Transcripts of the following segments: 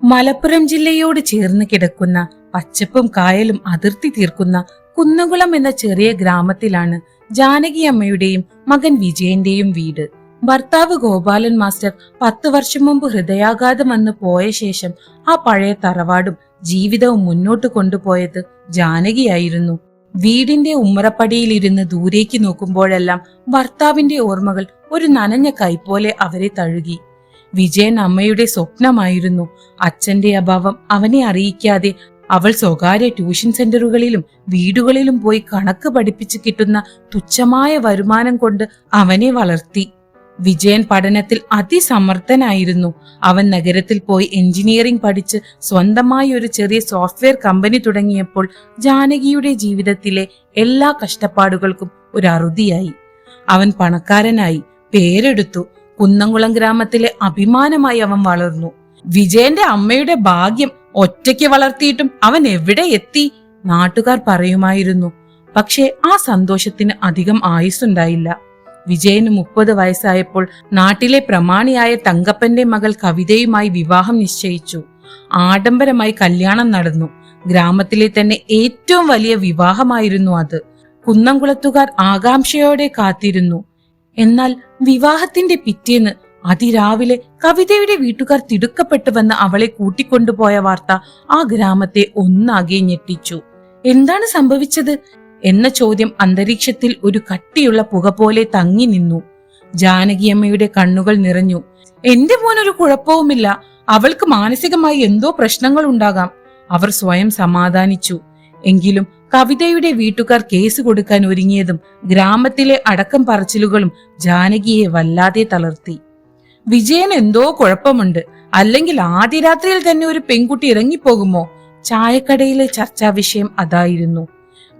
മലപ്പുറം ജില്ലയോട് ചേർന്ന് കിടക്കുന്ന പച്ചപ്പും കായലും അതിർത്തി തീർക്കുന്ന കുന്നുകുളം എന്ന ചെറിയ ഗ്രാമത്തിലാണ് ജാനകി അമ്മയുടെയും മകൻ വിജയന്റെയും വീട്. ഭർത്താവ് ഗോപാലൻ മാസ്റ്റർ പത്തു വർഷം മുമ്പ് ഹൃദയാഘാതം വന്ന് പോയ ശേഷം ആ പഴയ തറവാടും ജീവിതവും മുന്നോട്ട് കൊണ്ടുപോയത് ജാനകിയായിരുന്നു. വീടിന്റെ ഉമ്മറപ്പടിയിൽ ഉമ്മറപ്പടിയിലിരുന്ന് ദൂരേക്ക് നോക്കുമ്പോഴെല്ലാം ഭർത്താവിന്റെ ഓർമ്മകൾ ഒരു നനഞ്ഞ കൈപോലെ അവരെ തഴുകി. വിജയൻ അമ്മയുടെ സ്വപ്നമായിരുന്നു. അച്ഛന്റെ അഭാവം അവനെ അറിയിക്കാതെ അവൾ സ്വകാര്യ ട്യൂഷൻ സെന്ററുകളിലും വീടുകളിലും പോയി കണക്ക് പഠിപ്പിച്ച് കിട്ടുന്ന തുച്ഛമായ വരുമാനം കൊണ്ട് അവനെ വളർത്തി. വിജയൻ പഠനത്തിൽ അതിസമർത്ഥനായിരുന്നു. അവൻ നഗരത്തിൽ പോയി എഞ്ചിനീയറിംഗ് പഠിച്ച് സ്വന്തമായി ഒരു ചെറിയ സോഫ്റ്റ്വെയർ കമ്പനി തുടങ്ങിയപ്പോൾ ജാനകിയുടെ ജീവിതത്തിലെ എല്ലാ കഷ്ടപ്പാടുകൾക്കും ഒരു അറുതിയായി. അവൻ പണക്കാരനായി പേരെടുത്തു. കുന്നംകുളം ഗ്രാമത്തിലെ അഭിമാനമായി അവൻ വളർന്നു. വിജയന്റെ അമ്മയുടെ ഭാഗ്യം ഒറ്റയ്ക്ക് വളർത്തിയിട്ടും അവൻ എവിടെ എത്തി? നാട്ടുകാർ പറയുമായിരുന്നു. പക്ഷേ ആ സന്തോഷത്തിന് അധികം ആയുസ്സുണ്ടായില്ല. വിജയന് മുപ്പത് വയസ്സായപ്പോൾ നാട്ടിലെ പ്രമാണിയായ തങ്കപ്പന്റെ മകൾ കവിതയുമായി വിവാഹം നിശ്ചയിച്ചു. ആഡംബരമായി കല്യാണം നടന്നു. ഗ്രാമത്തിലെ തന്നെ ഏറ്റവും വലിയ വിവാഹമായിരുന്നു അത്. കുന്നംകുളത്തുകാർ ആകാംക്ഷയോടെ കാത്തിരുന്നു. എന്നാൽ വിവാഹത്തിന്റെ പിറ്റേന്ന് അതിരാവിലെ കവിതയുടെ വീട്ടുകാർ തിടുക്കപ്പെട്ടുവന്ന് അവളെ കൂട്ടിക്കൊണ്ടുപോയ വാർത്ത ആ ഗ്രാമത്തെ ഒന്നാകെ ഞെട്ടിച്ചു. എന്താണ് സംഭവിച്ചത്? എന്ന ചോദ്യം അന്തരീക്ഷത്തിൽ ഒരു കട്ടിയുള്ള പുക പോലെ തങ്ങി നിന്നു. ജാനകിയമ്മയുടെ കണ്ണുകൾ നിറഞ്ഞു. എന്റെ മോനൊരു കുഴപ്പവുമില്ല. അവൾക്ക് മാനസികമായി എന്തോ പ്രശ്നങ്ങൾ ഉണ്ടാകാം അവർ സ്വയം സമാധാനിച്ചു. എങ്കിലും കവിതയുടെ വീട്ടുകാർ കേസ് കൊടുക്കാൻ ഒരുങ്ങിയതും ഗ്രാമത്തിലെ അടക്കം പറച്ചിലുകളും ജാനകിയെ വല്ലാതെ തളർത്തി. വിജയൻ എന്തോ കുഴപ്പമുണ്ട്. അല്ലെങ്കിൽ ആദ്യ രാത്രിയിൽ തന്നെ ഒരു പെൺകുട്ടി ഇറങ്ങിപ്പോകുമോ? ചായക്കടയിലെ ചർച്ചാ വിഷയം അതായിരുന്നു.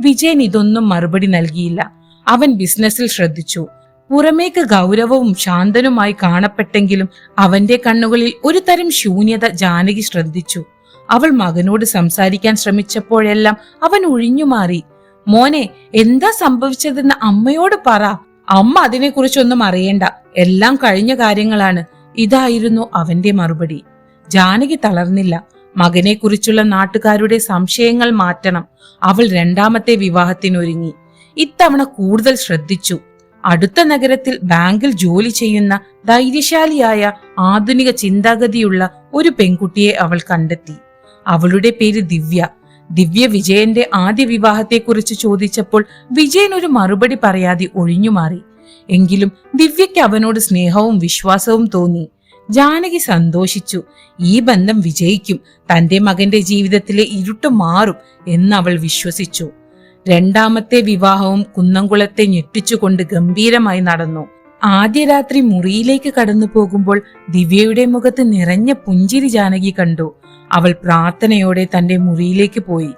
വിജയൻ ഇതൊന്നും മറുപടി നൽകിയില്ല. അവൻ ബിസിനസ്സിൽ ശ്രദ്ധിച്ചു. പുറമേക്ക് ഗൗരവവും ശാന്തനുമായി കാണപ്പെട്ടെങ്കിലും അവന്റെ കണ്ണുകളിൽ ഒരു തരം ശൂന്യത ജാനകി ശ്രദ്ധിച്ചു. അവൾ മകനോട് സംസാരിക്കാൻ ശ്രമിച്ചപ്പോഴെല്ലാം അവൻ ഒഴിഞ്ഞുമാറി മോനെ എന്താ സംഭവിച്ചതെന്ന് അമ്മയോട് പറ. അമ്മ അതിനെക്കുറിച്ചൊന്നും അറിയേണ്ട. എല്ലാം കഴിഞ്ഞ കാര്യങ്ങളാണ്. ഇതായിരുന്നു അവന്റെ മറുപടി. ജാനകി തളർന്നില്ല. മകനെക്കുറിച്ചുള്ള നാട്ടുകാരുടെ സംശയങ്ങൾ മാറ്റണം. അവൾ രണ്ടാമത്തെ വിവാഹത്തിനൊരുങ്ങി. ഇത്തവണ കൂടുതൽ ശ്രദ്ധിച്ചു. അടുത്ത നഗരത്തിൽ ബാങ്കിൽ ജോലി ചെയ്യുന്ന ധൈര്യശാലിയായ ആധുനിക ചിന്താഗതിയുള്ള ഒരു പെൺകുട്ടിയെ അവൾ കണ്ടെത്തി. അവളുടെ പേര് ദിവ്യ. ദിവ്യ വിജയന്റെ ആദ്യ വിവാഹത്തെക്കുറിച്ച് ചോദിച്ചപ്പോൾ വിജയൻ ഒരു മറുപടി പറയാതെ ഒഴിഞ്ഞുമാറി. എങ്കിലും ദിവ്യയ്ക്ക് അവനോട് സ്നേഹവും വിശ്വാസവും തോന്നി. ജാനകി സന്തോഷിച്ചു. ഈ ബന്ധം വിജയിക്കും. തന്റെ മകന്റെ ജീവിതത്തിലെ ഇരുട്ട് മാറും എന്ന് അവൾ വിശ്വസിച്ചു. രണ്ടാമത്തെ വിവാഹവും കുന്നംകുളത്തെ ഞെട്ടിച്ചുകൊണ്ട് ഗംഭീരമായി നടന്നു. ആദ്യ രാത്രി മുറിയിലേക്ക് കടന്നു പോകുമ്പോൾ ദിവ്യയുടെ മുഖത്ത് നിറഞ്ഞ പുഞ്ചിരി ജാനകി കണ്ടു. അവൾ പ്രാർത്ഥനയോടെ തന്റെ മുറിയിലേക്ക് പോയി.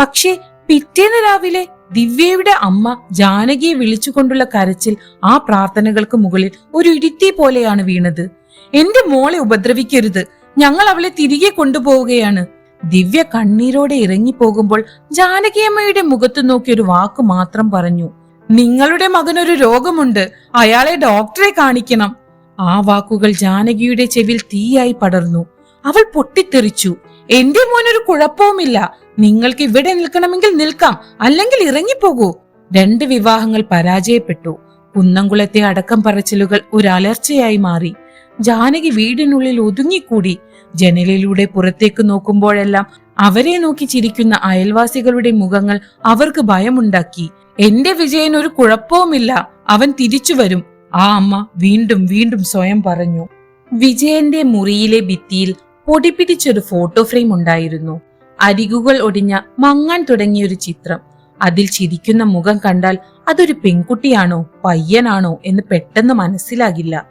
പക്ഷേ പിറ്റേന്ന് രാവിലെ ദിവ്യയുടെ അമ്മ ജാനകിയെ വിളിച്ചുകൊണ്ടുള്ള കരച്ചിൽ ആ പ്രാർത്ഥനകൾക്ക് മുകളിൽ ഒരു ഇടിത്തി പോലെയാണ് വീണത്. എന്റെ മോളെ ഉപദ്രവിക്കരുത്. ഞങ്ങൾ അവളെ തിരികെ കൊണ്ടുപോവുകയാണ്. ദിവ്യ കണ്ണീരോടെ ഇറങ്ങിപ്പോകുമ്പോൾ ജാനകിയമ്മയുടെ മുഖത്ത് നോക്കി ഒരു വാക്ക് മാത്രം പറഞ്ഞു. നിങ്ങളുടെ മകനൊരു രോഗമുണ്ട്. അയാളെ ഡോക്ടറെ കാണിക്കണം. ആ വാക്കുകൾ ജാനകിയുടെ ചെവിൽ തീയായി പടർന്നു. അവൾ പൊട്ടിത്തെറിച്ചു. എന്റെ മോനൊരു കുഴപ്പവുമില്ല. നിങ്ങൾക്ക് ഇവിടെ നിൽക്കണമെങ്കിൽ നിൽക്കാം. അല്ലെങ്കിൽ ഇറങ്ങിപ്പോകൂ. രണ്ട് വിവാഹങ്ങൾ പരാജയപ്പെട്ടു. കുന്നംകുളത്തെ അടക്കം പറച്ചിലുകൾ ഒരു അലർച്ചയായി മാറി. ജാനകി വീടിനുള്ളിൽ ഒതുങ്ങിക്കൂടി. ജനലിലൂടെ പുറത്തേക്ക് നോക്കുമ്പോഴെല്ലാം അവരെ നോക്കി ചിരിക്കുന്ന അയൽവാസികളുടെ മുഖങ്ങൾ അവർക്ക് ഭയമുണ്ടാക്കി. എന്റെ വിജയൻ ഒരു കുഴപ്പവുമില്ല. അവൻ തിരിച്ചു വരും. ആ അമ്മ വീണ്ടും വീണ്ടും സ്വയം പറഞ്ഞു. വിജയന്റെ മുറിയിലെ ഭിത്തിയിൽ പൊടിപിടിച്ചൊരു ഫോട്ടോ ഫ്രെയിം ഉണ്ടായിരുന്നു. അരികുകൾ ഒടിഞ്ഞ മങ്ങാൻ തുടങ്ങിയ ഒരു ചിത്രം. അതിൽ ചിരിക്കുന്ന മുഖം കണ്ടാൽ അതൊരു പെൺകുട്ടിയാണോ പയ്യനാണോ എന്ന് പെട്ടെന്ന് മനസ്സിലാകില്ല.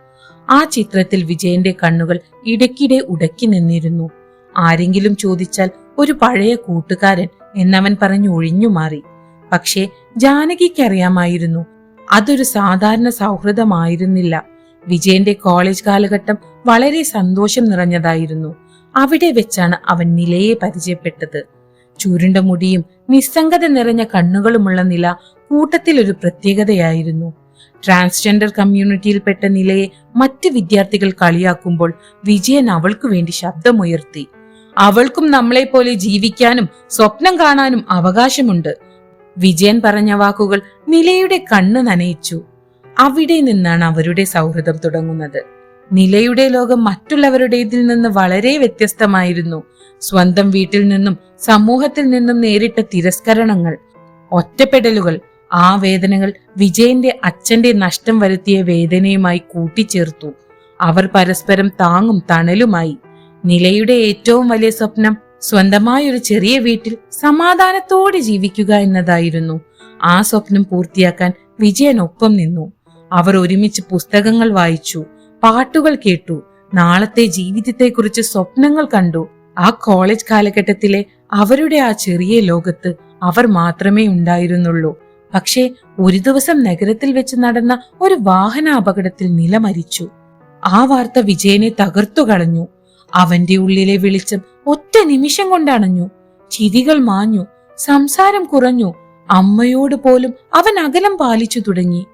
ആ ചിത്രത്തിൽ വിജയന്റെ കണ്ണുകൾ ഇടയ്ക്കിടെ ഉടക്കി നിന്നിരുന്നു. ആരെങ്കിലും ചോദിച്ചാൽ ഒരു പഴയ കൂട്ടുകാരൻ എന്നവൻ പറഞ്ഞു ഒഴിഞ്ഞു മാറി. പക്ഷേ ജാനകിക്കറിയാമായിരുന്നു. അതൊരു സാധാരണ സൗഹൃദമായിരുന്നില്ല. വിജയന്റെ കോളേജ് കാലഘട്ടം വളരെ സന്തോഷം നിറഞ്ഞതായിരുന്നു. അവിടെ വെച്ചാണ് അവൻ നിലയെ പരിചയപ്പെട്ടത്. ചുരുണ്ട മുടിയും നിസ്സംഗത നിറഞ്ഞ കണ്ണുകളുമുള്ള നില കൂട്ടത്തിൽ ഒരു പ്രത്യേകതയായിരുന്നു. ട്രാൻസ്ജെൻഡർ കമ്മ്യൂണിറ്റിയിൽപ്പെട്ട നിലയെ മറ്റ് വിദ്യാർത്ഥികൾ കളിയാക്കുമ്പോൾ വിജയൻ അവൾക്കു വേണ്ടി ശബ്ദമുയർത്തി. അവൾക്കും നമ്മളെപ്പോലെ ജീവിക്കാനും സ്വപ്നം കാണാനും അവകാശമുണ്ട് വിജയൻ പറഞ്ഞ വാക്കുകൾ നിലയുടെ കണ്ണ് നനയിച്ചു. അവിടെ നിന്നാണ് അവരുടെ സൗഹൃദം തുടങ്ങുന്നത്. നിലയുടെ ലോകം മറ്റുള്ളവരുടേതിൽ നിന്ന് വളരെ വ്യത്യസ്തമായിരുന്നു. സ്വന്തം വീട്ടിൽ നിന്നും സമൂഹത്തിൽ നിന്നും നേരിട്ട തിരസ്കരണങ്ങൾ ഒറ്റപ്പെടലുകൾ ആ വേദനകൾ വിജയന്റെ അച്ഛന്റെ നഷ്ടം വരുത്തിയ വേദനയുമായി കൂട്ടിച്ചേർത്തു. അവർ പരസ്പരം താങ്ങും തണലുമായി. നിലയുടെ ഏറ്റവും വലിയ സ്വപ്നം സ്വന്തമായ ഒരു ചെറിയ വീട്ടിൽ സമാധാനത്തോടെ ജീവിക്കുക എന്നതായിരുന്നു. ആ സ്വപ്നം പൂർത്തിയാക്കാൻ വിജയൻ ഒപ്പം നിന്നു. അവർ ഒരുമിച്ച് പുസ്തകങ്ങൾ വായിച്ചു. പാട്ടുകൾ കേട്ടു. നാളത്തെ ജീവിതത്തെക്കുറിച്ച് സ്വപ്നങ്ങൾ കണ്ടു. ആ കോളേജ് കാലഘട്ടത്തിലെ അവരുടെ ആ ചെറിയ ലോകത്ത് അവർ മാത്രമേ ഉണ്ടായിരുന്നുള്ളൂ. പക്ഷേ ഒരു ദിവസം നഗരത്തിൽ വെച്ച് നടന്ന ഒരു വാഹന അപകടത്തിൽ നില മരിച്ചു. ആ വാർത്ത വിജയനെ തകർത്തു കളഞ്ഞു. അവന്റെ ഉള്ളിലെ വെളിച്ചം ഒറ്റ നിമിഷം കൊണ്ടണഞ്ഞു ചിരികൾ മാഞ്ഞു. സംസാരം കുറഞ്ഞു. അമ്മയോട് പോലും അവൻ അകലം പാലിച്ചു തുടങ്ങി.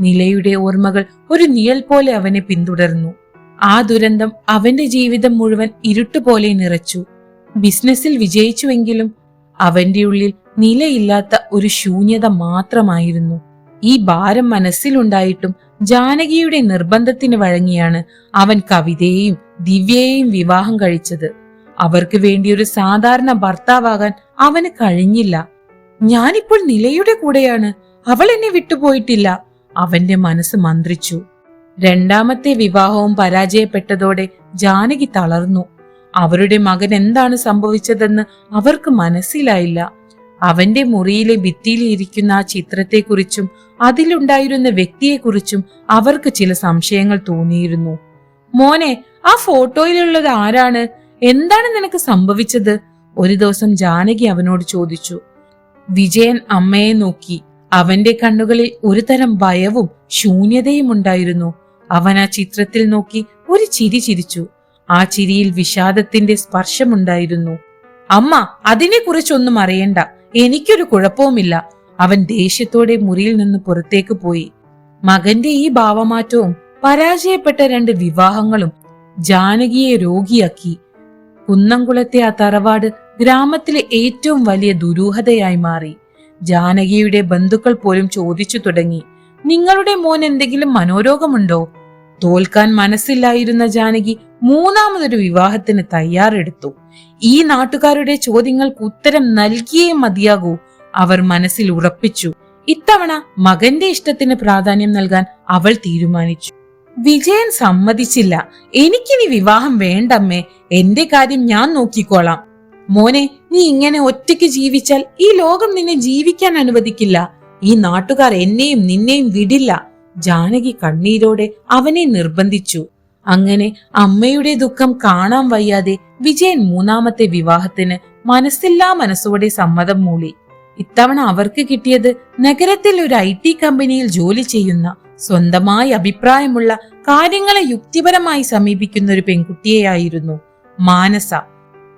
നിലയുടെ ഓർമ്മകൾ ഒരു നിഴൽ പോലെ അവനെ പിന്തുടർന്നു. ആ ദുരന്തം അവന്റെ ജീവിതം മുഴുവൻ ഇരുട്ടുപോലെ നിറച്ചു. ബിസിനസ്സിൽ വിജയിച്ചുവെങ്കിലും അവന്റെ ഉള്ളിൽ നിലയില്ലാത്ത ഒരു ശൂന്യത മാത്രമായിരുന്നു. ഈ ഭാരം മനസ്സിലുണ്ടായിട്ടും ജാനകിയുടെ നിർബന്ധത്തിന് വഴങ്ങിയാണ് അവൻ കവിതയെയും ദിവ്യയെയും വിവാഹം കഴിച്ചത്. അവർക്ക് വേണ്ടി ഒരു സാധാരണ ഭർത്താവാകാൻ അവന് കഴിഞ്ഞില്ല. ഞാനിപ്പോൾ നിലയുടെ കൂടെയാണ്. അവൾ എന്നെ വിട്ടുപോയിട്ടില്ല. അവന്റെ മനസ്സ് മന്ത്രിച്ചു. രണ്ടാമത്തെ വിവാഹവും പരാജയപ്പെട്ടതോടെ ജാനകി തളർന്നു. അവരുടെ മകൻ എന്താണ് സംഭവിച്ചതെന്ന് അവർക്ക് മനസ്സിലായില്ല. അവന്റെ മുറിയിലെ ഭിത്തിയിലിരിക്കുന്ന ആ ചിത്രത്തെക്കുറിച്ചും അതിലുണ്ടായിരുന്ന വ്യക്തിയെക്കുറിച്ചും അവർക്ക് ചില സംശയങ്ങൾ തോന്നിയിരുന്നു. മോനെ ആ ഫോട്ടോയിലുള്ളത് ആരാണ്? എന്താണ് നിനക്ക് സംഭവിച്ചത്? ഒരു ദിവസം ജാനകി അവനോട് ചോദിച്ചു. വിജയൻ അമ്മയെ നോക്കി. അവന്റെ കണ്ണുകളിൽ ഒരു തരം ഭയവും ശൂന്യതയും ഉണ്ടായിരുന്നു. അവൻ ആ ചിത്രത്തിൽ നോക്കി ഒരു ചിരി ചിരിച്ചു. ആ ചിരിയിൽ വിഷാദത്തിന്റെ സ്പർശമുണ്ടായിരുന്നു. അമ്മ അതിനെക്കുറിച്ചൊന്നും അറിയണ്ട. എനിക്കൊരു കുഴപ്പവുമില്ല. അവൻ ദേഷ്യത്തോടെ മുറിയിൽ നിന്ന് പുറത്തേക്ക് പോയി. മകന്റെ ഈ ഭാവമാറ്റവും പരാജയപ്പെട്ട രണ്ട് വിവാഹങ്ങളും ജാനകിയെ രോഗിയാക്കി. കുന്നംകുളത്തെ ആ തറവാട് ഗ്രാമത്തിലെ ഏറ്റവും വലിയ ദുരൂഹതയായി മാറി. ജാനകിയുടെ ബന്ധുക്കൾ പോലും ചോദിച്ചു തുടങ്ങി. നിങ്ങളുടെ മോൻ എന്തെങ്കിലും മനോരോഗമുണ്ടോ? തോൽക്കാൻ മനസ്സില്ലായിരുന്ന ജാനകി മൂന്നാമതൊരു വിവാഹത്തിന് തയ്യാറെടുത്തു. ഈ നാട്ടുകാരുടെ ചോദ്യങ്ങൾക്ക് ഉത്തരം നൽകിയേ മതിയാകൂ അവർ മനസ്സിൽ ഉറപ്പിച്ചു. ഇത്തവണ മകന്റെ ഇഷ്ടത്തിന് പ്രാധാന്യം നൽകാൻ അവൾ തീരുമാനിച്ചു. വിജയൻ സമ്മതിച്ചില്ല. എനിക്കിനി വിവാഹം വേണ്ടമ്മേ. എന്റെ കാര്യം ഞാൻ നോക്കിക്കോളാം. മോനെ നീ ഇങ്ങനെ ഒറ്റയ്ക്ക് ജീവിച്ചാൽ ഈ ലോകം നിന്നെ ജീവിക്കാൻ അനുവദിക്കില്ല. ഈ നാട്ടുകാർ എന്നെയും നിന്നെയും വിടില്ല. ജാനകി കണ്ണീരോടെ അവനെ നിർബന്ധിച്ചു. അങ്ങനെ അമ്മയുടെ ദുഃഖം കാണാൻ വയ്യാതെ വിജയൻ മൂന്നാമത്തെ വിവാഹത്തിന് മനസ്സില്ലാ മനസ്സോടെ സമ്മതം മൂളി. ഇത്തവണ അവർക്ക് കിട്ടിയത് നഗരത്തിൽ ഒരു ഐ ടി കമ്പനിയിൽ ജോലി ചെയ്യുന്ന സ്വന്തമായി അഭിപ്രായമുള്ള കാര്യങ്ങളെ യുക്തിപരമായി സമീപിക്കുന്ന ഒരു പെൺകുട്ടിയെയായിരുന്നു മാനസ.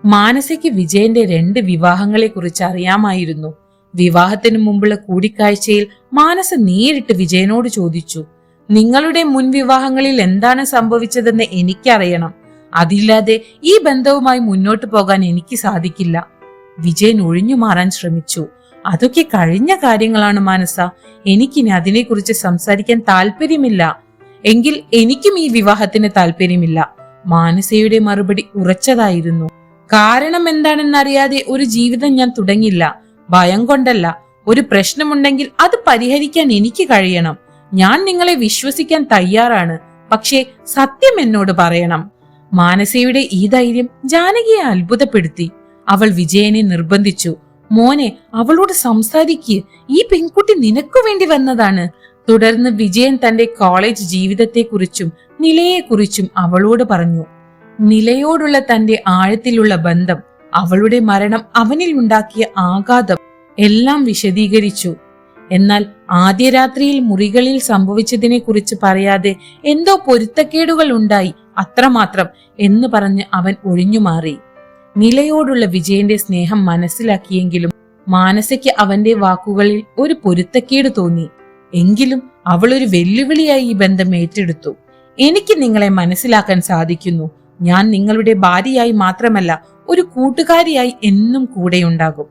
മാനസയ്ക്ക് വിജയന്റെ രണ്ട് വിവാഹങ്ങളെ കുറിച്ച് അറിയാമായിരുന്നു. വിവാഹത്തിനു മുമ്പുള്ള കൂടിക്കാഴ്ചയിൽ മാനസ നേരിട്ട് വിജയനോട് ചോദിച്ചു നിങ്ങളുടെ മുൻ വിവാഹങ്ങളിൽ എന്താണ് സംഭവിച്ചതെന്ന് എനിക്കറിയണം. അതില്ലാതെ ഈ ബന്ധവുമായി മുന്നോട്ടു പോകാൻ എനിക്ക് സാധിക്കില്ല. വിജയൻ ഒഴിഞ്ഞു മാറാൻ ശ്രമിച്ചു. അതൊക്കെ കഴിഞ്ഞ കാര്യങ്ങളാണ് മാനസ. എനിക്കിനി അതിനെക്കുറിച്ച് സംസാരിക്കാൻ താല്പര്യമില്ല എങ്കിൽ എനിക്കും ഈ വിവാഹത്തിന് താല്പര്യമില്ല മാനസയുടെ മറുപടി ഉറച്ചതായിരുന്നു. കാരണം എന്താണെന്നറിയാതെ ഒരു ജീവിതം ഞാൻ തുടങ്ങില്ല. ഭയം കൊണ്ടല്ല. ഒരു പ്രശ്നമുണ്ടെങ്കിൽ അത് പരിഹരിക്കാൻ എനിക്ക് കഴിയണം. ഞാൻ നിങ്ങളെ വിശ്വസിക്കാൻ തയ്യാറാണ്. പക്ഷേ സത്യം എന്നോട് പറയണം. മാനസയുടെ ഈ ധൈര്യം ജാനകിയെ അത്ഭുതപ്പെടുത്തി. അവൾ വിജയനെ നിർബന്ധിച്ചു. മോനെ അവളോട് സംസാരിക്ക്. ഈ പെൺകുട്ടി നിനക്കു വേണ്ടി വന്നതാണ്. തുടർന്ന് വിജയൻ തന്റെ കോളേജ് ജീവിതത്തെക്കുറിച്ചും നിലയെക്കുറിച്ചും അവളോട് പറഞ്ഞു. നിലയോടുള്ള തന്റെ ആഴത്തിലുള്ള ബന്ധം അവളുടെ മരണം അവനിൽ ഉണ്ടാക്കിയ ആഘാതം എല്ലാം വിശദീകരിച്ചു. എന്നാൽ ആദ്യ രാത്രിയിൽ മുറികളിൽ സംഭവിച്ചതിനെ കുറിച്ച് പറയാതെ എന്തോ പൊരുത്തക്കേടുകൾ ഉണ്ടായി അത്രമാത്രം എന്ന് പറഞ്ഞ് അവൻ ഒഴിഞ്ഞുമാറി. നിലയോടുള്ള വിജയന്റെ സ്നേഹം മനസ്സിലാക്കിയെങ്കിലും മാനസയ്ക്ക് അവന്റെ വാക്കുകളിൽ ഒരു പൊരുത്തക്കേട് തോന്നി. എങ്കിലും അവളൊരു വെല്ലുവിളിയായി ഈ ബന്ധം ഏറ്റെടുത്തു. എനിക്ക് നിങ്ങളെ മനസ്സിലാക്കാൻ സാധിക്കുന്നു. ഞാൻ നിങ്ങളുടെ ഭാര്യയായി മാത്രമല്ല ഒരു കൂട്ടുകാരിയായി എന്നും കൂടെയുണ്ടാകും.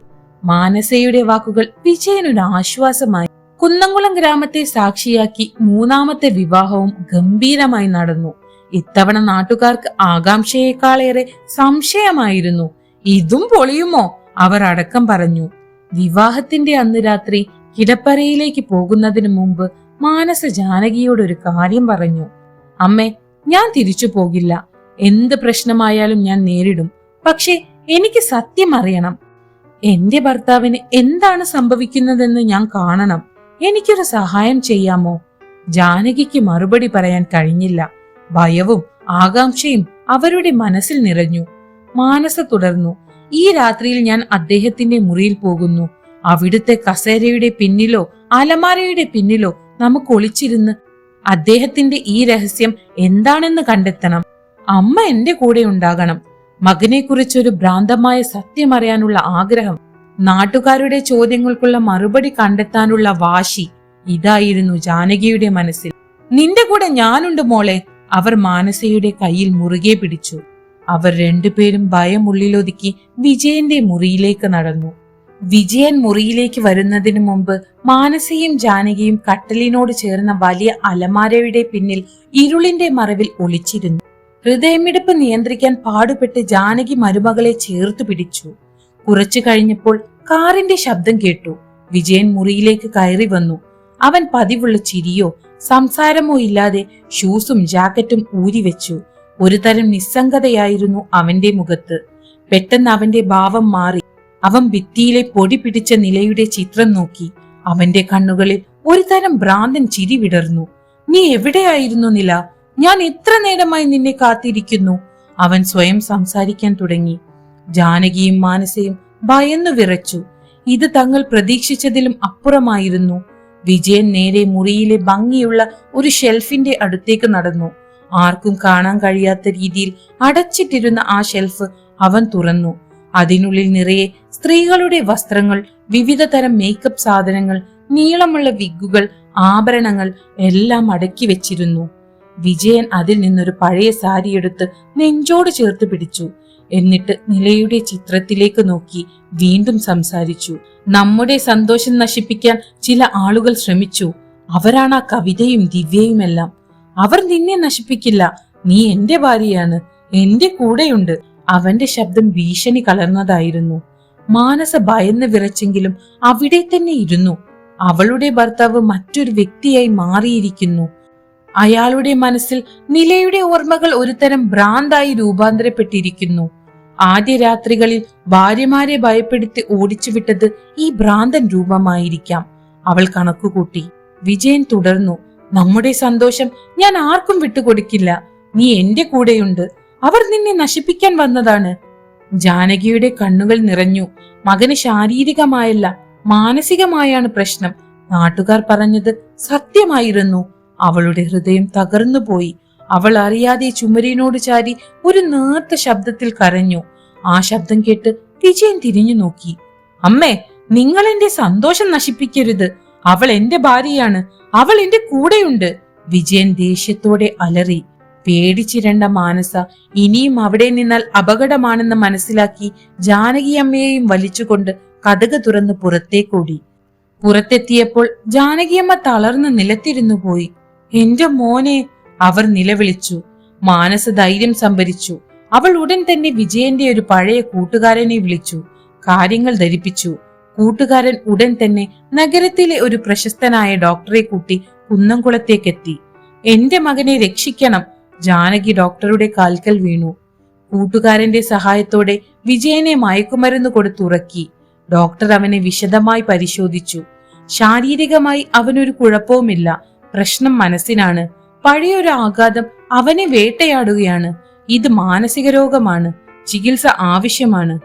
മാനസയുടെ വാക്കുകൾ വിജയനൊരു ആശ്വാസമായി കുന്നംകുളം ഗ്രാമത്തെ സാക്ഷിയാക്കി മൂന്നാമത്തെ വിവാഹവും ഗംഭീരമായി നടന്നു. ഇത്തവണ നാട്ടുകാർക്ക് ആകാംക്ഷയേക്കാളേറെ സംശയമായിരുന്നു. ഇതും പൊളിയുമോ? അവർ അടക്കം പറഞ്ഞു. വിവാഹത്തിന്റെ അന്ന് രാത്രി കിടപ്പറയിലേക്ക് പോകുന്നതിന് മുമ്പ് മാനസ ജാനകിയോട് ഒരു കാര്യം പറഞ്ഞു. അമ്മേ ഞാൻ തിരിച്ചു പോകില്ല. എന്ത് പ്രശ്നമായാലും ഞാൻ നേരിടും. പക്ഷേ എനിക്ക് സത്യം അറിയണം. എന്റെ ഭർത്താവിന് എന്താണ് സംഭവിക്കുന്നതെന്ന് ഞാൻ കാണണം. എനിക്കൊരു സഹായം ചെയ്യാമോ? ജാനകിക്ക് മറുപടി പറയാൻ കഴിഞ്ഞില്ല. ഭയവും ആകാംക്ഷയും അവരുടെ മനസ്സിൽ നിറഞ്ഞു. മാനസ തുടർന്നു. ഈ രാത്രിയിൽ ഞാൻ അദ്ദേഹത്തിന്റെ മുറിയിൽ പോകുന്നു. അവിടുത്തെ കസേരയുടെ പിന്നിലോ അലമാരയുടെ പിന്നിലോ നമുക്ക് ഒളിച്ചിരുന്ന് അദ്ദേഹത്തിന്റെ ഈ രഹസ്യം എന്താണെന്ന് കണ്ടെത്തണം. അമ്മ എന്റെ കൂടെ ഉണ്ടാകണം. മകനെക്കുറിച്ചൊരു ഭ്രാന്തമായ സത്യം അറിയാനുള്ള ആഗ്രഹം നാട്ടുകാരുടെ ചോദ്യങ്ങൾക്കുള്ള മറുപടി കണ്ടെത്താനുള്ള വാശി ഇതായിരുന്നു ജാനകിയുടെ മനസ്സിൽ. നിന്റെ കൂടെ ഞാനുണ്ട് മോളെ അവർ മാനസയുടെ കയ്യിൽ മുറുകെ പിടിച്ചു. അവർ രണ്ടുപേരും ഭയം ഉള്ളിലൊതുക്കി വിജയന്റെ മുറിയിലേക്ക് നടന്നു. വിജയൻ മുറിയിലേക്ക് വരുന്നതിനു മുമ്പ് മാനസയും ജാനകിയും കട്ടലിനോട് ചേർന്ന വലിയ അലമാരയുടെ പിന്നിൽ ഇരുളിന്റെ മറവിൽ ഒളിച്ചിരുന്നു. ഹൃദയമിടിപ്പ് നിയന്ത്രിക്കാൻ പാടുപെട്ട് ജാനകി മരുമകളെ ചേർത്തു പിടിച്ചു. കുറച്ചു കഴിഞ്ഞപ്പോൾ കാറിന്റെ ശബ്ദം കേട്ടു. വിജയൻ മുറിയിലേക്ക് കയറി വന്നു. അവൻ പതിവുള്ള ചിരിയോ സംസാരമോ ഇല്ലാതെ ഷൂസും ജാക്കറ്റും ഊരിവെച്ചു ഒരു തരം നിസ്സംഗതയായിരുന്നു അവന്റെ മുഖത്ത്. പെട്ടെന്ന് അവന്റെ ഭാവം മാറി. അവൻ ഭിത്തിയിലെ പൊടി പിടിച്ച നിലയുടെ ചിത്രം നോക്കി. അവന്റെ കണ്ണുകളിൽ ഒരു തരം ഭ്രാന്തൻ ചിരി വിടർന്നു. നീ എവിടെയായിരുന്നു നില? ഞാൻ ഇത്ര നേരമായി നിന്നെ കാത്തിരിക്കുന്നു. അവൻ സ്വയം സംസാരിക്കാൻ തുടങ്ങി. ജാനകിയും മാനസയും ഭയന്നു വിറച്ചു. ഇത് തങ്ങൾ പ്രതീക്ഷിച്ചതിലും അപ്പുറമായിരുന്നു. വിജയൻ നേരെ മുറിയിലെ ഭംഗിയുള്ള ഒരു ഷെൽഫിന്റെ അടുത്തേക്ക് നടന്നു. ആർക്കും കാണാൻ കഴിയാത്ത രീതിയിൽ അടച്ചിട്ടിരുന്ന ആ ഷെൽഫ് അവൻ തുറന്നു. അതിനുള്ളിൽ നിറയെ സ്ത്രീകളുടെ വസ്ത്രങ്ങൾ വിവിധ തരം മേക്കപ്പ് സാധനങ്ങൾ നീളമുള്ള വിഗുകൾ ആഭരണങ്ങൾ എല്ലാം അടക്കി വെച്ചിരുന്നു. വിജയൻ അതിൽ നിന്നൊരു പഴയ സാരി എടുത്ത് നെഞ്ചോട് ചേർത്ത് പിടിച്ചു. എന്നിട്ട് നിലയുടെ ചിത്രത്തിലേക്ക് നോക്കി വീണ്ടും സംസാരിച്ചു. നമ്മുടെ സന്തോഷം നശിപ്പിക്കാൻ ചില ആളുകൾ ശ്രമിച്ചു. അവരാണ് ആ കവിതയും ദിവ്യയുമെല്ലാം. അവർ നിന്നെ നശിപ്പിക്കില്ല. നീ എന്റെ ഭാര്യയാണ്. എന്റെ കൂടെയുണ്ട്. അവന്റെ ശബ്ദം ഭീഷണി കലർന്നതായിരുന്നു. മാനസ ഭയന്ന് വിറച്ചെങ്കിലും അവിടെ തന്നെ ഇരുന്നു. അവളുടെ ഭർത്താവ് മറ്റൊരു വ്യക്തിയായി മാറിയിരിക്കുന്നു. അയാളുടെ മനസ്സിൽ നിലയുടെ ഓർമ്മകൾ ഒരുതരം ഭ്രാന്തായി രൂപാന്തരപ്പെട്ടിരിക്കുന്നു. ആദ്യ രാത്രികളിൽ ഭാര്യമാരെ ഭയപ്പെടുത്തി ഓടിച്ചു വിട്ടത് ഈ ഭ്രാന്തൻ രൂപമായിരിക്കാം. അവൾ കണക്കുകൂട്ടി വിജയൻ തുടർന്നു. നമ്മുടെ സന്തോഷം ഞാൻ ആർക്കും വിട്ടുകൊടുക്കില്ല. നീ എന്റെ കൂടെയുണ്ട്. അവർ നിന്നെ നശിപ്പിക്കാൻ വന്നതാണ്. ജാനകിയുടെ കണ്ണുകൾ നിറഞ്ഞു. മകന് ശാരീരികമായല്ല മാനസികമായാണ് പ്രശ്നം. നാട്ടുകാർ പറഞ്ഞത് സത്യമായിരുന്നു. അവളുടെ ഹൃദയം തകർന്നുപോയി അവൾ അറിയാതെ ചുമരിനോട് ചാരി ഒരു നേർത്ത ശബ്ദത്തിൽ കരഞ്ഞു. ആ ശബ്ദം കേട്ട് വിജയൻ തിരിഞ്ഞു നോക്കി. അമ്മേ നിങ്ങൾ എന്റെ സന്തോഷം നശിപ്പിക്കരുത്. അവൾ എന്റെ ഭാര്യയാണ്. അവൾ എന്റെ കൂടെയുണ്ട്. വിജയൻ ദേഷ്യത്തോടെ അലറി. പേടിച്ചിരണ്ട മാനസ ഇനിയും അവിടെ നിന്നാൽ അപകടമാണെന്ന് മനസ്സിലാക്കി ജാനകി അമ്മയെയും വലിച്ചുകൊണ്ട് കഥക് തുറന്ന് പുറത്തേക്കോടി പുറത്തെത്തിയപ്പോൾ ജാനകിയമ്മ തളർന്ന് നിലത്തിരുന്നു പോയി. എന്റെ മോനെ അവർ നിലവിളിച്ചു. മാനസ ധൈര്യം സംഭരിച്ചു. അവൾ ഉടൻ തന്നെ വിജയന്റെ ഒരു പഴയ കൂട്ടുകാരനെ വിളിച്ചു. കാര്യങ്ങൾ ധരിപ്പിച്ചു. കൂട്ടുകാരൻ ഉടൻ തന്നെ നഗരത്തിലെ ഒരു പ്രശസ്തനായ ഡോക്ടറെ കൂട്ടി കുന്നംകുളത്തേക്കെത്തി. എന്റെ മകനെ രക്ഷിക്കണം ജാനകി ഡോക്ടറുടെ കാൽക്കൽ വീണു. കൂട്ടുകാരന്റെ സഹായത്തോടെ വിജയനെ മയക്കുമരുന്ന് കൊടുത്തുറക്കി ഡോക്ടർ അവനെ വിശദമായി പരിശോധിച്ചു. ശാരീരികമായി അവനൊരു കുഴപ്പവുമില്ല. പ്രശ്നം മനസ്സിനാണ്. പഴയൊരു ആഘാതം അവനെ വേട്ടയാടുകയാണ്. ഇത് മാനസിക രോഗമാണ്. ചികിത്സ ആവശ്യമാണ്.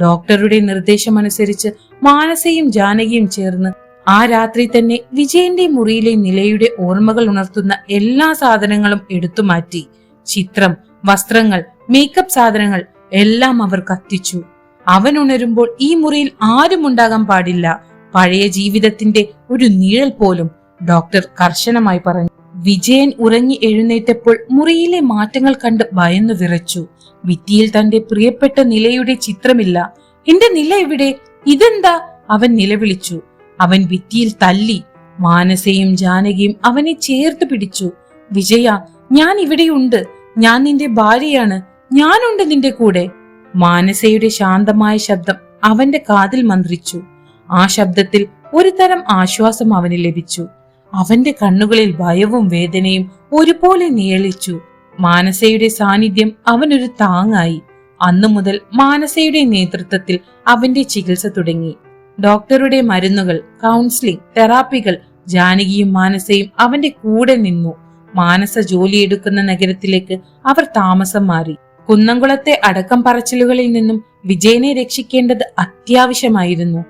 ഡോക്ടറുടെ നിർദ്ദേശമനുസരിച്ച് മാനസയും ജാനകിയും ചേർന്ന് ആ രാത്രി തന്നെ വിജയന്റെ മുറിയിലെ നിലയുടെ ഓർമ്മകൾ ഉണർത്തുന്ന എല്ലാ സാധനങ്ങളും എടുത്തു മാറ്റി. ചിത്രം വസ്ത്രങ്ങൾ മേക്കപ്പ് സാധനങ്ങൾ എല്ലാം അവർ കത്തിച്ചു. അവൻ ഉണരുമ്പോൾ ഈ മുറിയിൽ ആരും ഉണ്ടാകാൻ പാടില്ല. പഴയ ജീവിതത്തിന്റെ ഒരു നീഴൽ പോലും ഡോക്ടർ കർശനമായി പറഞ്ഞു. വിജയൻ ഉറങ്ങി എഴുന്നേറ്റപ്പോൾ മുറിയിലെ മാറ്റങ്ങൾ കണ്ട് ഭയന്നു വിറച്ചു. ഭിത്തിയിൽ തന്റെ പ്രിയപ്പെട്ട നിലയുടെ ചിത്രമില്ല. എന്റെ നില എവിടെ? ഇതെന്താ? അവൻ നിലവിളിച്ചു. അവൻ ഭിത്തിയിൽ തല്ലി. മാനസയും ജാനകിയും അവനെ ചേർത്ത് പിടിച്ചു. വിജയ ഞാൻ ഇവിടെയുണ്ട്. ഞാൻ നിന്റെ ഭാര്യയാണ്. ഞാനുണ്ട് നിന്റെ കൂടെ. മാനസയുടെ ശാന്തമായ ശബ്ദം അവന്റെ കാതിൽ മന്ത്രിച്ചു. ആ ശബ്ദത്തിൽ ഒരു തരം ആശ്വാസം അവന് ലഭിച്ചു. അവന്റെ കണ്ണുകളിൽ ഭയവും വേദനയും ഒരുപോലെ നിയളിച്ചു. മാനസയുടെ സാന്നിധ്യം അവനൊരു താങ്ങായി. അന്നു മുതൽ മാനസയുടെ നേതൃത്വത്തിൽ അവന്റെ ചികിത്സ തുടങ്ങി. ഡോക്ടറുടെ മരുന്നുകൾ കൗൺസിലിംഗ് തെറാപ്പികൾ ജാനകിയും മാനസയും അവന്റെ കൂടെ നിന്നു. മാനസ ജോലിയെടുക്കുന്ന നഗരത്തിലേക്ക് അവർ താമസം മാറി. കുന്നംകുളത്തെ അടക്കം പറച്ചിലുകളിൽ നിന്നും വിജയനെ രക്ഷിക്കേണ്ടത് അത്യാവശ്യമായിരുന്നു.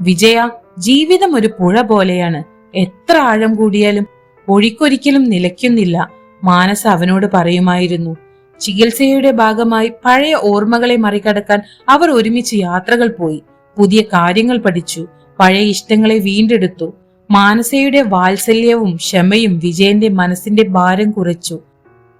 വിജയ ജീവിതം ഒരു പുഴ പോലെയാണ്. എത്ര ആഴം കൂടിയാലും ഒഴിക്കൊരിക്കലും നിലയ്ക്കുന്നില്ല മാനസ അവനോട് പറയുമായിരുന്നു. ചികിത്സയുടെ ഭാഗമായി പഴയ ഓർമ്മകളെ മറികടക്കാൻ അവർ ഒരുമിച്ച് യാത്രകൾ പോയി. പുതിയ കാര്യങ്ങൾ പഠിച്ചു പഴയ ഇഷ്ടങ്ങളെ വീണ്ടെടുത്തു. മാനസയുടെ വാത്സല്യവും ക്ഷമയും വിജയന്റെ മനസ്സിന്റെ ഭാരം കുറച്ചു.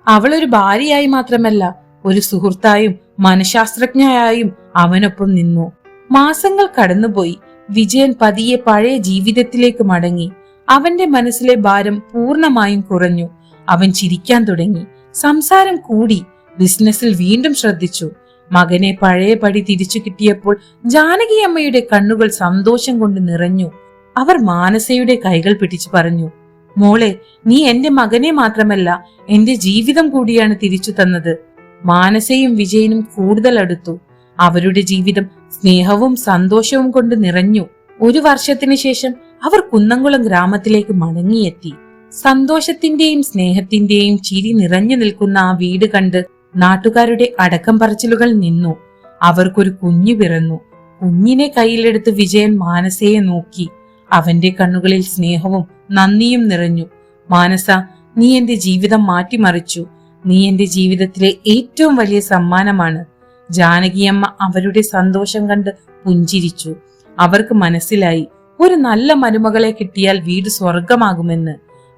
അവൾ ഒരു ഭാര്യയായി മാത്രമല്ല ഒരു സുഹൃത്തായും മനഃശാസ്ത്രജ്ഞയായും അവനൊപ്പം നിന്നു. മാസങ്ങൾ കടന്നുപോയി. വിജയൻ പതിയെ പഴയ ജീവിതത്തിലേക്ക് മടങ്ങി. അവന്റെ മനസ്സിലെ ഭാരം പൂർണമായും കുറഞ്ഞു. അവൻ ചിരിക്കാൻ തുടങ്ങി. സംസാരം കൂടി. ബിസിനസ്സിൽ വീണ്ടും ശ്രദ്ധിച്ചു. മകനെ പഴയ പടി തിരിച്ചു കിട്ടിയപ്പോൾ ജാനകി അമ്മയുടെ കണ്ണുകൾ സന്തോഷം കൊണ്ട് നിറഞ്ഞു. അവർ മാനസയുടെ കൈകൾ പിടിച്ചു പറഞ്ഞു മോളെ നീ എന്റെ മകനെ മാത്രമല്ല എന്റെ ജീവിതം കൂടിയാണ് തിരിച്ചു തന്നത്. മാനസയും വിജയനും കൂടുതൽ അടുത്തു. അവരുടെ ജീവിതം സ്നേഹവും സന്തോഷവും കൊണ്ട് നിറഞ്ഞു. ഒരു വർഷത്തിനു ശേഷം അവർ കുന്നംകുളം ഗ്രാമത്തിലേക്ക് മടങ്ങിയെത്തി. സന്തോഷത്തിന്റെയും സ്നേഹത്തിന്റെയും ചിരി നിറഞ്ഞു നിൽക്കുന്ന ആ വീട് കണ്ട് നാട്ടുകാരുടെ അടക്കം പറച്ചിലുകൾ നിന്നു. അവർക്കൊരു കുഞ്ഞു പിറന്നു. കുഞ്ഞിനെ കയ്യിലെടുത്ത് വിജയൻ മാനസയെ നോക്കി. അവന്റെ കണ്ണുകളിൽ സ്നേഹവും നന്ദിയും നിറഞ്ഞു. മാനസ നീ എന്റെ ജീവിതം മാറ്റിമറിച്ചു. നീ എന്റെ ജീവിതത്തിലെ ഏറ്റവും വലിയ സമ്മാനമാണ്. ജാനകിയമ്മ അവരുടെ സന്തോഷം കണ്ട് പുഞ്ചിരിച്ചു. അവർക്ക് മനസ്സിലായി ഒരു നല്ല മരുമകളെ കിട്ടിയാൽ വീട് സ്വർഗമാകുമെന്ന്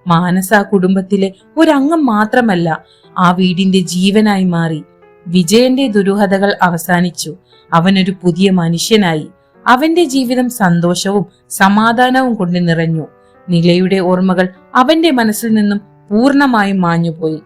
മാനസ കുടുംബത്തിലെ ഒരംഗം മാത്രമല്ല ആ വീടിന്റെ ജീവനായി മാറി. വിജയന്റെ ദുരൂഹതകൾ അവസാനിച്ചു. അവനൊരു പുതിയ മനുഷ്യനായി. അവന്റെ ജീവിതം സന്തോഷവും സമാധാനവും കൊണ്ട് നിറഞ്ഞു. നിലയുടെ ഓർമ്മകൾ അവന്റെ മനസ്സിൽ നിന്നും പൂർണമായും മാഞ്ഞുപോയി.